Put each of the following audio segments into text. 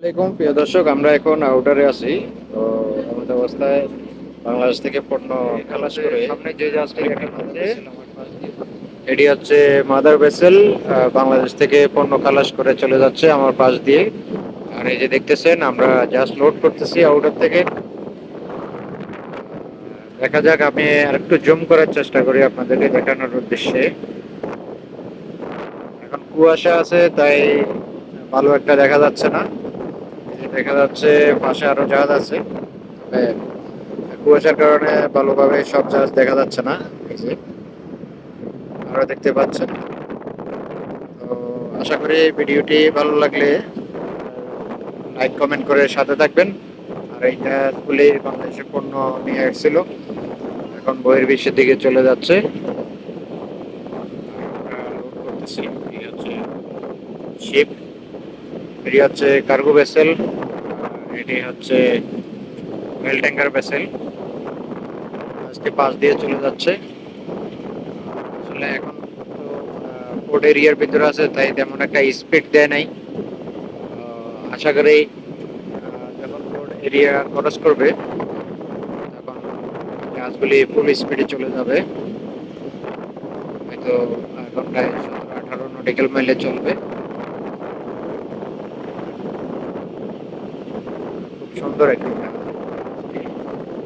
আসসালামাইকুম প্রিয় দর্শক, আমরা এখন আউটারে আছি। তো আমাদের অবস্থায় বাংলাদেশ থেকে পণ্য খালাস করে সামনে যে জাহাজটি এটি হচ্ছে মাদার ভেসেল। বাংলাদেশ থেকে পণ্য খালাস করে চলে যাচ্ছে আমার পাশ দিয়ে। আর এই যে দেখতেছেন, আমরা জাস্ট লোড করতেছি আউটার থেকে। দেখা যাক, আমি আরেকটু জুম করার চেষ্টা করি আপনাদেরকে দেখানোর উদ্দেশ্যে। এখন কুয়াশা আছে, তাই ভালো একটা দেখা যাচ্ছে না। দেখা যাচ্ছে পাশে আরও জাহাজ আছে। কুয়াশার কারণে ভালোভাবে সব জাহাজ দেখা যাচ্ছে না আপনারা দেখতে পাচ্ছেন। তো আশা করি ভিডিওটি ভালো লাগলে লাইক, কমেন্ট করে সাথে থাকবেন। আর এই জাহাজগুলি বাংলাদেশে পণ্য নিয়ে এসেছিল এখন বহির বিশ্বের দিকে চলে যাচ্ছে। শিপ এটি হচ্ছে কার্গো ভেসেল, এটি হচ্ছে মেল ট্যাঙ্কার ভেসেল। আজকে পাশ দিয়ে চলে যাচ্ছে। আসলে এখন তো পোর্ট এরিয়ার ভিতরে আছে, তাই তেমন একটা স্পিড দেয় নাই। আশা করি যখন পোর্ট এরিয়া ক্রস করবে, তখন জাহাজগুলি ফুল স্পিডে চলে যাবে। হয়তো ঘন্টায় সতেরো আঠারো নটিক্যাল মাইলে চলবে। সুন্দর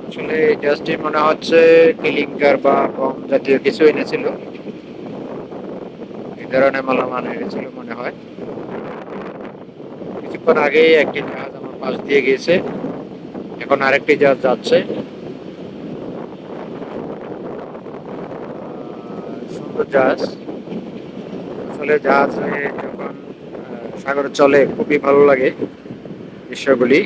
আসলে জাহাজটি মনে হচ্ছে কিলিংকার বা কম জাতীয় কিছু এনেছিল এই ধরনের মালামাল এনেছিল মনে হয়। কিছুক্ষণ আগেই একটি জাহাজ আমার পাশ দিয়ে গিয়েছে। এখন আরেকটি জাহাজ যাচ্ছে। সুন্দর জাহাজ। আসলে জাহাজে যখন সাগরে চলে, খুবই ভালো লাগে দৃশ্যগুলি।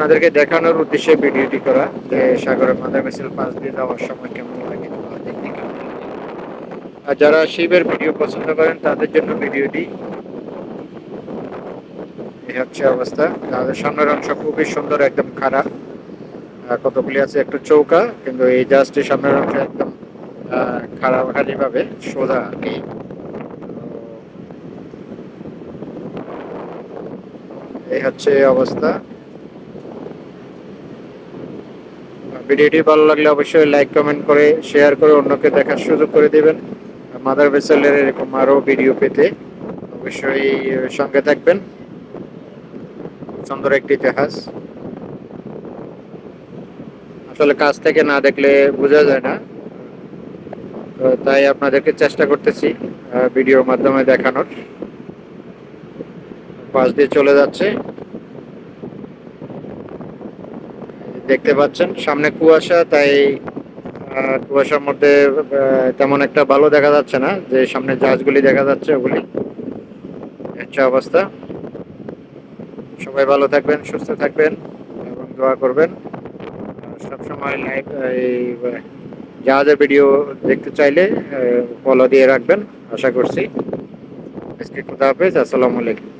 আপনাদেরকে দেখানোর উদ্দেশ্যে ভিডিওটি করা যে সাগরের মাদার ভেসেল পাশ দিয়ে যাওয়ার সময় কেমন লাগে। আর যারা শিবের ভিডিও পছন্দ করেন, তাদের জন্য ভিডিওটি এই হচ্ছে অবস্থা। তাদের সামনের অংশ খুবই সুন্দর, একদম খারাপ কতগুলি আছে? একটু চৌকা, কিন্তু এই জাহাজটির সামনের অংশ একদম খারাপ খালি ভাবে সোজা আর এই হচ্ছে অবস্থা। ভিডিওটি ভালো লাগলে অবশ্যই লাইক, কমেন্ট করে, শেয়ার করে অন্যকে দেখার সুযোগ করে দেবেন। মাদার ভেসেলের এরকম আরও ভিডিও পেতে অবশ্যই সঙ্গে থাকবেন। সুন্দর একটি জাহাজ। আসলে কাজ থেকে না দেখলে বোঝা যায় না। তাই আপনাদেরকে চেষ্টা করতেছি ভিডিওর মাধ্যমে দেখানোর। পাশ দিয়ে চলে যাচ্ছে। দেখতে পাচ্ছেন। সামনে কুয়াশা, তাই কুয়াশার মধ্যে তেমন একটা ভালো দেখা যাচ্ছে না, যে সামনে জাহাজগুলি দেখা যাচ্ছে ওগুলি। হচ্ছে অবস্থা। সবাই ভালো থাকবেন, সুস্থ থাকবেন, এবং দোয়া করবেন। সবসময় লাইভ এই, জাহাজের ভিডিও দেখতে চাইলে ফলো দিয়ে রাখবেন, আশা করছি। আজকে খুদা হাফেজ, আসসালামু আলাইকুম।